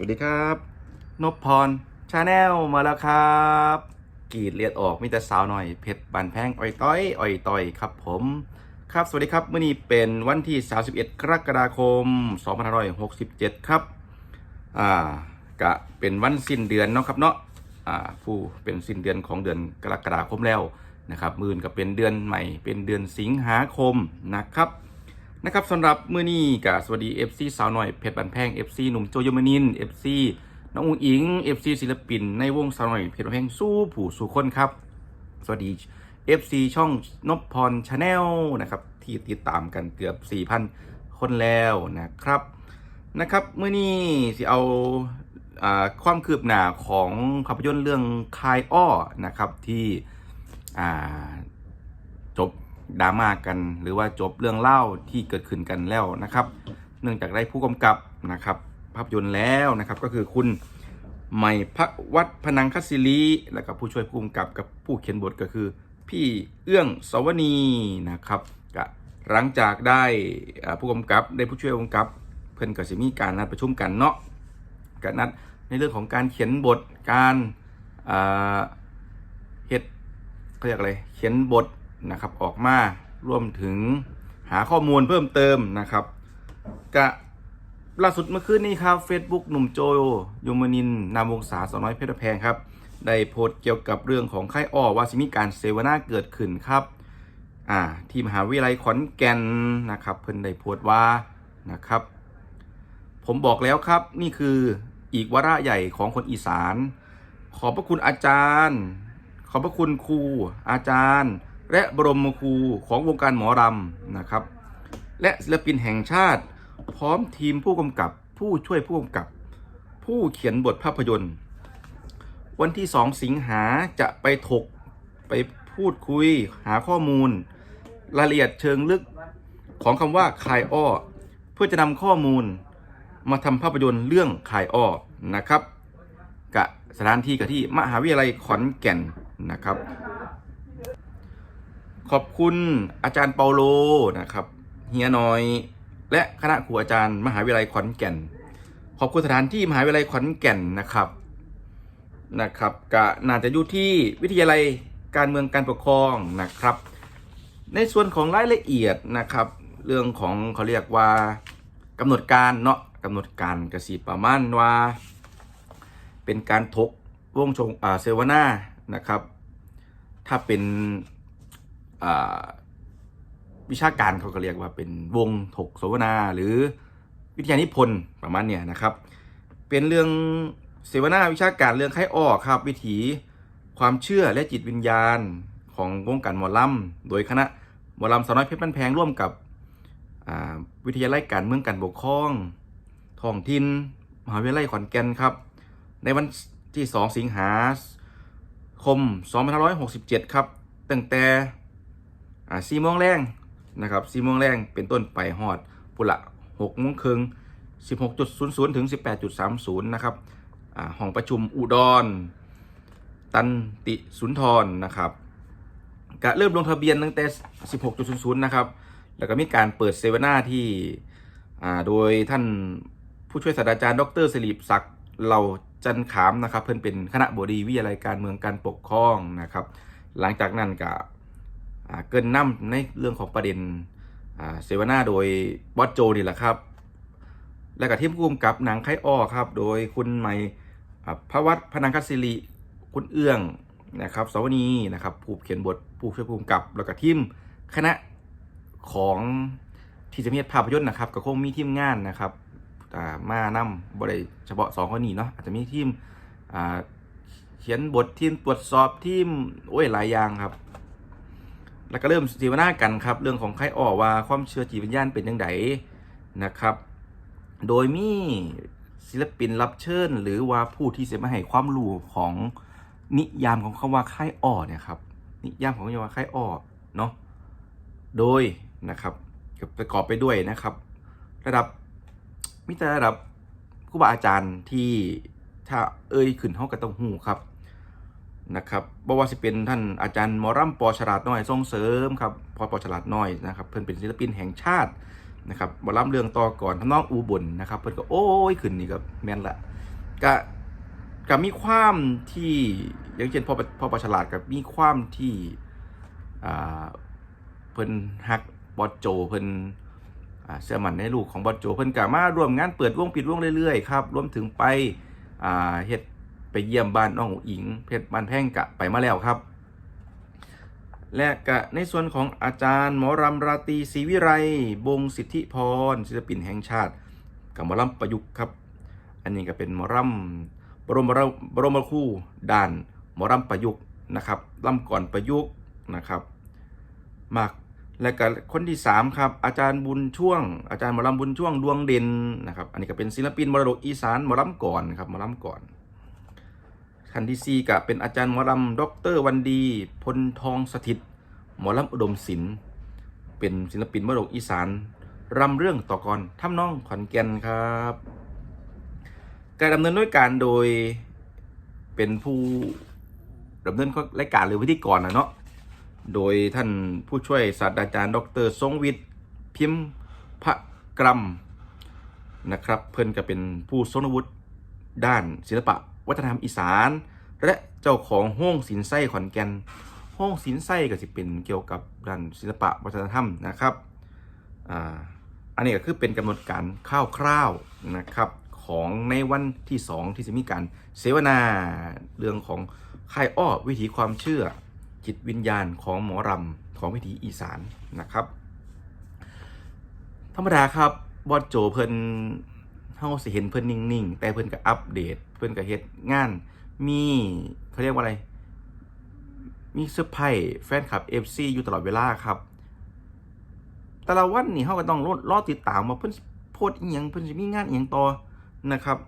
สวัสดีครับนพพรชาแนลมาแล้วครับกรีดเลียดออกมีแต่สาวหน่อยเพชรบันแพงอ่อยต้อยอ่อยต่อยครับผมครับสวัสดีครับมื่อนี้เป็นวันที่ 31 กรกฎาคม 2567 ครับอ่ากะเป็นวันสิ้นเดือนเนาะครับเนาะอ่าผู้เป็นสิ้นเดือนของเดือนกรกฎาคมแล้วนะครับมื่นก็เป็นเดือนใหม่เป็นเดือนสิงหาคมนะครับ นะครับสำหรับมื้อนี้กับสวัสดี FC สาวหน่อยเพชรบันแพง FC หนุ่มโจยมนิน FC น้องอุ้งอิง FC ศิลปิน ในวงสาวหน่อยเพชรบันแพงสู้ผู้สู่คนครับ สวัสดี FC ช่องนพพรชาแนลนะครับที่ติดตามกันเกือบ 4,000 คนแล้วนะครับนะครับเมื่อนี้สิเอาอความคืบหน้าของภาพยนตร์เรื่องคายอ้อนะครับที่อ่า ดราม่ากัน หรือว่าจบเรื่องเล่าที่เกิดขึ้นกันแล้วนะครับ เนื่องจากได้ผู้กำกับนะครับ ภาพยนตร์แล้วนะครับ ก็คือคุณใหม่พักวัดพนังคศิรีแล้วก็ผู้ช่วยผู้กำกับกับผู้เขียนบทก็คือ พี่เอื้องสวนีนะครับก็หลังจากได้ผู้กำกับได้ผู้ช่วยผู้กำกับ เพื่อนก็จะมีการนัดประชุมกันเนาะกันนัดในเรื่องของการเขียนบทการอ่าเฮ็ดเขาเรียกอะไรเขียนบท นะครับออกมารวมถึงหาข้อมูลเพิ่มเติมนะครับกะล่าสุดเมื่อคืนนี้ครับ Facebook หนุ่มโจยมนินนามวงศาสน้อยเพชรแพงครับ ได้โพสต์เกี่ยวกับเรื่องของค่ายอ้อว่าสิมีการเสวนาเกิดขึ้นครับอ่าที่มหาวิทยาลัยขอนแก่นนะครับ เพิ่นได้โพสต์ว่านะครับ ผมบอกแล้วครับนี่คืออีกวาระใหญ่ของคนอีสาน ขอบพระคุณอาจารย์ ขอบพระคุณครูอาจารย์ และบรมครูของวงการหมอรำนะครับ และศิลปินแห่งชาติ พร้อมทีมผู้กำกับ ผู้ช่วยผู้กำกับ ผู้เขียนบทภาพยนตร์ วันที่ 2 สิงหาจะไปถกไปพูดคุยหาข้อมูล รายละเอียดเชิงลึกของคำว่าคายอ้อ เพื่อจะนำข้อมูลมาทำภาพยนตร์เรื่องคายอ้อนะครับกะสถานที่กับที่มหาวิทยาลัยขอนแก่นนะครับ ขอบคุณอาจารย์เปาโลนะครับเฮียน้อย และคณะครูอาจารย์มหาวิทยาลัยขอนแก่น ขอบคุณสถานที่มหาวิทยาลัยขอนแก่นนะครับนะครับกะน่าจะอยู่ที่วิทยาลัยการเมืองการปกครองนะครับ ในส่วนของรายละเอียดนะครับ เรื่องของเขาเรียกว่ากำหนดการเนาะกำหนดการกระสีประมาณว่า เป็นการทกวงชงเซวนานะครับ ถ้าเป็น วิชาการเขาก็เรียกว่าเป็นวงถกเสวนาหรือวิทยานิพนธ์ประมาณเนี้ยนะครับ เป็นเรื่องเสวนาวิชาการเรื่องไข้อ้อครับ วิถีความเชื่อและจิตวิญญาณของวงการหมอลำโดยคณะหมอลำสาวน้อยเพชรบ้านแพงร่วมกับวิทยาลัยการเมืองการปกครองท้องถิ่นมหาวิทยาลัยขอนแก่นครับ ในวันที่ 2 สิงหาคม 2567 ครับ ตั้งแต่ อ่า4โมงแรงนะครับ4โมงแรงเป็นต้นไปฮอดปุระ6โมงครึ่ง16.00ถึง18.30นะครับอ่าห้องประชุมอุดร ตันติสุนทรนะครับก็เริ่มลงทะเบียนตั้งแต่ 16.00 นะครับ แล้วก็มีการเปิดเซวนาที่อ่าโดยท่านผู้ช่วยศาสตราจารย์ ดรสิริศักดิ์เราจันขามนะครับ เพิ่อนเป็นคณะบดีวิทยาลัยการเมืองการปกครองนะครับ หลังจากนั้นก็ เกินน้ำในเรื่องของประเด็นอ่าเสวนาโดยบอสโจนี่แหละครับ และกับทีมผู้กำกับหนังไข่อ้อครับ โดยคุณใหม่พระวัฒน์พนังคัศิริคุณเอื้องนะครับสวนีนะครับผู้เขียนบทผู้ช่วยผู้กำกับ แล้วก็ทีมคณะของที่จะมีภาพยนตร์นะครับก็คงมีทีมงานนะครับอ่ามานำบริเฉพาะสองคนนี้เนาะอาจจะมีทีมเขียนบททีมตรวจสอบทีมโอ้ยหลายอย่างครับ แล้วก็เริ่มสีวนากันครับ เรื่องของไข้อ้อว่าความเชื่อจิตวิญญาณเป็นยังไงนะครับ โดยมีศิลปินรับเชิญ หรือว่าผู้ที่จะมาให้ความรู้ของนิยามของคำว่าไข้อ้อเนี่ยครับนิยามของคำว่าไข้อ้อเนาะโดยนะครับประกอบไปด้วยนะครับ ระดับมิตรระดับครูบาอาจารย์ที่ถ้าเอ่ยขึ้นเฮาก็ต้องหูครับ นะครับบ่ว่าสิเป็นท่านอาจารย์มอร่ำปอฉลาดน้อยทรงเสริมครับพอปอฉลาดน้อยนะครับเพิ่นเป็นศิลปินแห่งชาตินะครับมอลำเรื่องต่อก่อนทำนองอูบลนะครับเพิ่นก็โอ้ยขึ้นนี่ก็แม่นละก็ก็มีความที่อย่างเช่นพอพอประฉลาดกับมีความที่เพิ่นฮักบอสโจเพิ่นอ่าเชื่อมันในลูกของบอสโจเพิ่นก็มาร่วมงานเปิดวงปิดวงเรื่อยๆครับรวมถึงไปเฮ็ด ไปเยี่ยมบ้านน้องอิง เพชรบ้านแพ่งกะไปมาแล้วครับ และกะในส่วนของอาจารย์หมอรำราตรีศรีวิไรบงสิทธิพรศิลปินแห่งชาติกับหมอรำประยุกต์ครับ อันนี้ก็เป็นหมอรำบรมรบรมครูด่านหมอรำประยุกต์นะครับรำก่อนประยุกต์นะครับมากและก็คนที่สามครับอาจารย์บุญช่วง อาจารย์หมอรำบุญช่วงดวงเด่นนะครับอันนี้ก็เป็นศิลปินมรดกอีสานหมอรำก่อนครับหมอรำก่อน คันที่สี่ก็เป็นอาจารย์หมอลำดรวันดีพลทองสถิต หมอลำอุดมศิลป์เป็นศิลปินมรดกอีสานรำเรื่องต่อกรทำนองขอนแก่นครับ การดำเนินด้วยการโดยเป็นผู้ดำเนินรายการหรือพิธีกรนะเนาะโดยท่านผู้ช่วยศาสตราจารย์ ดรทรงวิทย์พิมพ์พระกรัมนะครับ เพิ่นก็เป็นผู้ทรงวุฒิ ด้านศิลปะ วัฒนธรรมอีสาน และเจ้าของห้องศิลป์ไส้ขอนแก่นห้องศิลป์ไส้ก็จะเป็นเกี่ยวกับด้านศิลปะวัฒนธรรมนะครับอ่าอันนี้ก็คือเป็นกำหนดการคร่าวๆนะครับของในวันที่ 2 ที่จะมีการเสวนาเรื่องของค่ายอ้อวิถีความเชื่อ จิตวิญญาณของหมอรำของวิถีอีสานนะครับ ธรรมดาครับบอสโจเพิ่น เฮาสิเห็นเพิ่นนิ่งๆ แต่เพิ่นก็อัปเดต เพิ่นก็เฮ็ดงาน มีเขาเรียกว่าอะไร มีเซอร์ไพรส์แฟนคลับ FC อยู่ตลอดเวลาครับ แต่ละวันนี่เฮาก็ต้องรอรอติดตามว่าเพิ่นโพสอีหยังเพิ่นสิมีงานอีหยังต่อนะครับ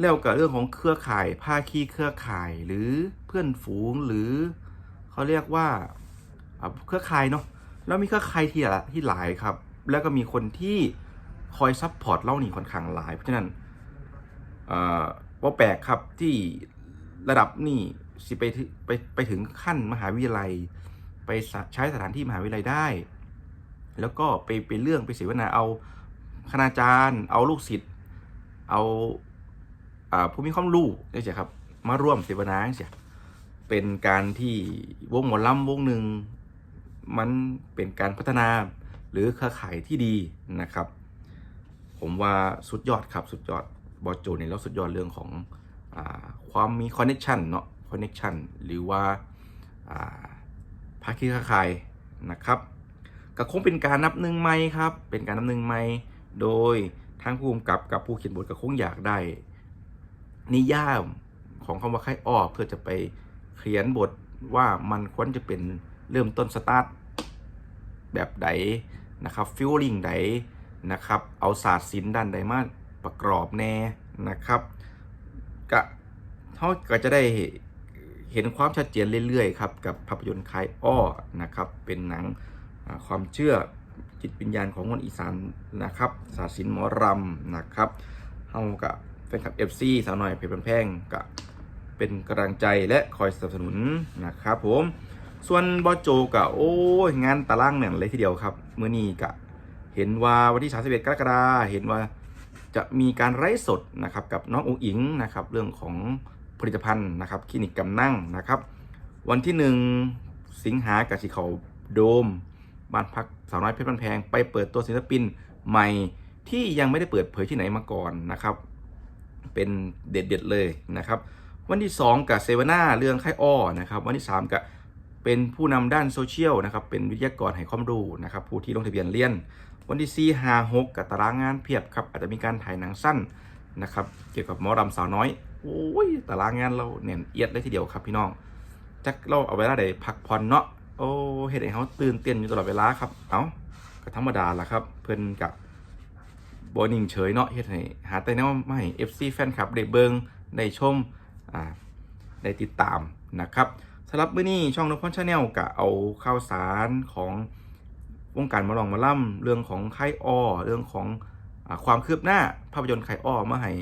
แล้วก็เรื่องของเครือข่ายภาคีเครือข่ายหรือเพื่อนฝูงหรือเขาเรียกว่าเครือข่ายเนาะแล้วมีเครือข่ายที่หลายที่หลายครับ แล้วก็มีคนที่ คอยซัพพอร์ตเล่านี่ค่อนข้างหลาย เพราะฉะนั้นเอ่อว่าแปลกครับที่ระดับนี่สิไปไปไปถึงขั้นมหาวิทยาลัย ไปใช้สถานที่มหาวิทยาลัยได้ แล้วก็ไปไปเรื่องไปเสวนาเอาคณาจารย์ เอาลูกศิษย์เอาอ่าผู้มีความรู้นี่ใช่ครับมาร่วมเสวนาใช่เป็นการที่วงหมอลำวงหนึ่งมันเป็นการพัฒนาหรือเครือข่ายที่ดีนะครับ ผมว่าสุดยอดครับสุดยอดบอสโจเนี่ยแล้วสุดยอดเรื่องของอความมีคอนเน c t ชันเนาะคอนเน c t ชันหรือว่าอ่าภาคีครือข่ายนะครับก็คงเป็นการนับหนึ่งใหม่ครับ เป็นการนับหนึ่งใหม่โดยทางผู้กำกับกับผู้เขียนบทก็คงอยากได้ นิยามของคำว่าค่ายอ้อเพื่อจะไปเขียนบทว่ามันควรจะเป็นเริ่มต้นสตาร์ทแบบใดนะครับฟิลลิ่งใด นะครับ เอาศาสตร์ศิลป์ด้านใดมาประกอบแน่นะครับกะเขาก็จะได้เห็นความชัดเจนเรื่อยๆครับกับภาพยนตร์คายอ้อนะครับ เป็นหนังความเชื่อจิตวิญญาณของคนอีสานนะครับ ศาสตร์ศิลป์หมอรำนะครับเฮากับแฟนคลับ FC สาวหน่อยเพชรแพงกะเป็นกำลังใจและคอยสนับสนุนนะครับผม ส่วนบอโจกะโอ้ยงานตารางแน่นเลยทีเดียวครับ เมื่อนี้กะ เห็นว่าวันที่ 31 กรกฎาเห็นว่าจะมีการไร้สดนะครับกับน้ององอิงนะครับเรื่องของผลิตภัณฑ์นะครับคลินิกกำนั่งนะครับ วันที่ 1 สิงหากับสิเขาโดม บ้านพักสาวน้อยเพชรบันแพง ไปเปิดตัวศิลปินใหม่ที่ยังไม่ได้เปิดเผยที่ไหนมาก่อนนะครับ เป็นเด็ดๆเลยนะครับ วันที่ 2 กับเซวนาเรื่องค่ายอ้อนะครับ วันที่ 3 กับเป็นผู้นำด้านโซเชียลนะครับเป็นวิทยากรให้ความรู้นะครับผู้ที่ลงทะเบียนเรียน วันที่4 5 6กับตารางงานเพียบครับอาจจะมีการถ่ายหนังสั้นนะครับเกี่ยวกับหมอรำสาวน้อยโอ้ยตารางงานเราเน่นเอียดเลยทีเดียวครับพี่น้องจักเราเอาเวลาใดพักผ่อนเนาะโอ้เฮ็ดให้เขาตื่นเต้นอยู่ตลอดเวลาครับเอ้าก็ธรรมดาละครับ เพิ่อนกับบนิ่งเฉยเนาะเฮ็ดให้หาแต่แนวมาให้ FC แฟนคลับได้เบิงได้ชมอ่าได้ติดตามนะครับสำหรับมื้อนี้ช่องนพพรชาแนลก็เอาข่าวสารของ วงการมาลองมาล่ำเรื่องของค่ายอ้อเรื่องของอความคืบหน้าภาพยนตร์ค่ายอ้อมาให้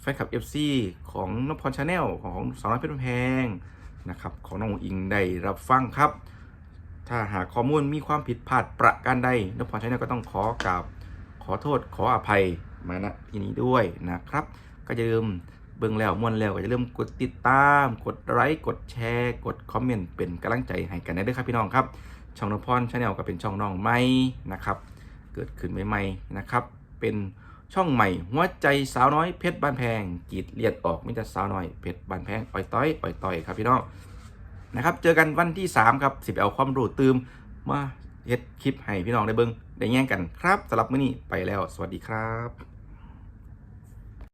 แฟนคลับ FC ของนพพรชาแนลของสาวน้อยเพชรแพงนะครับของน้องอิงได้รับฟังครับ ถ้าหากข้อมูลมีความผิดพลาดประการใดนพพรชาแนลก็ต้องขอกราบขอโทษขออภัยมาณที่นี้ด้วยนะครับ ก็อย่าลืมเบิ่งแล้วมวนแล้วก็อย่าลืมกดติดตาม กดไลค์กดแชร์ กดคอมเมนต์เป็นกำลังใจให้กันได้ด้วยครับพี่น้องครับ ช่องนพรชาแนลก็เป็นช่องน้องใหม่นะครับ เกิดขึ้นใหม่ๆนะครับ เป็นช่องใหม่หัวใจสาวน้อยเพชรบ้านแพงกีดเลียดออกมิแต่สาวน้อยเพชรบ้านแพงอ่อยต้อยอ่อยต้อยครับพี่น้องนะครับ เจอกันวันที่ 3 ครับสิบเอาความรู้ตืมมาเฮ็ดคลิปให้พี่น้องได้เบิ่งได้แย่งกันครับสำหรับมื้อนี้ไปแล้ว สวัสดีครับ